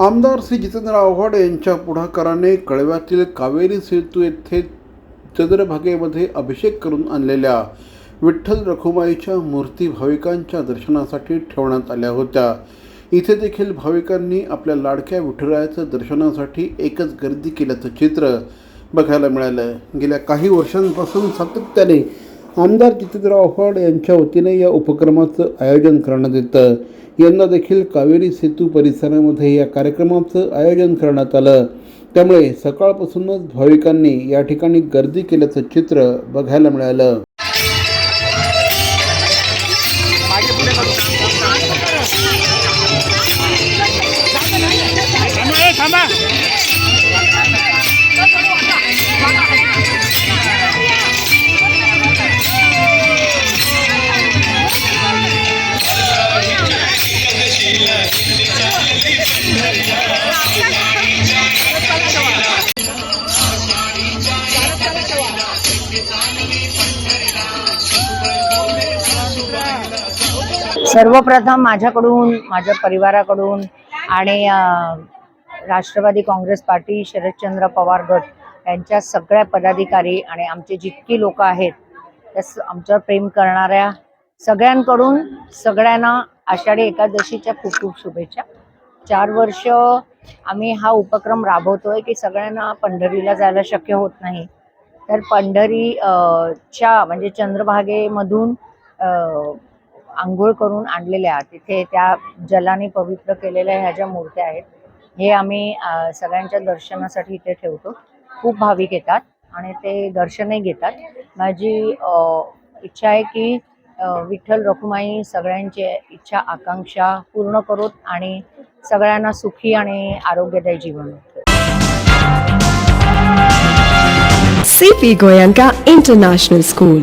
आमदार श्री जितेंद्र आव्हाड यांच्या पुढाकाराने कळव्यातील कावेरी सेतू येथे चंद्रभागेमध्ये अभिषेक करून आणलेल्या विठ्ठल रखुमाईच्या मूर्ती भाविकांच्या दर्शनासाठी ठेवण्यात आल्या होत्या. इथे देखील भाविकांनी आपल्या लाडक्या विठुरायाचं दर्शनासाठी एकच गर्दी केल्याचं चित्र बघायला मिळालं गेल्या काही वर्षांपासून सातत्याने आमदार जितेंद्र आव्हाड यांच्या वतीने या उपक्रमाचं आयोजन करण्यात येतं. यंदा देखील कावेरी सेतू परिसरामध्ये या कार्यक्रमाचं आयोजन करण्यात आलं. त्यामुळे सकाळपासूनच भाविकांनी या ठिकाणी गर्दी केल्याचं चित्र बघायला मिळालं. सर्वप्रथम माझ्याकडून माझ्या परिवाराकडून आणि राष्ट्रवादी काँग्रेस पार्टी शरदचंद्र पवार गट यांच्या सगळ्या पदाधिकारी आणि आमचे जितकी लोक आहेत त्या स- आमच्यावर प्रेम करणाऱ्या सगळ्यांकडून सगळ्यांना आषाढी एकादशीच्या खूप खूप शुभेच्छा. चार वर्ष आम्ही हा उपक्रम राबवतोय की सगळ्यांना पंढरीला जायला शक्य होत नाही. तर पंढरी च्या म्हणजे चंद्रभागेमधून आंघोळ करून आणलेल्या तिथे त्या जलाने पवित्र केलेल्या ह्या ज्या मूर्त्या आहेत हे आम्ही सगळ्यांच्या दर्शनासाठी इथे ठेवतो. खूप भाविक येतात आणि ते दर्शनही घेतात. माझी इच्छा आहे की विठ्ठल रखुमाई सगळ्यांचे इच्छा आकांक्षा पूर्ण करोत आणि सगळ्यांना सुखी आणि आरोग्यदायी जीवन CP Goenka international school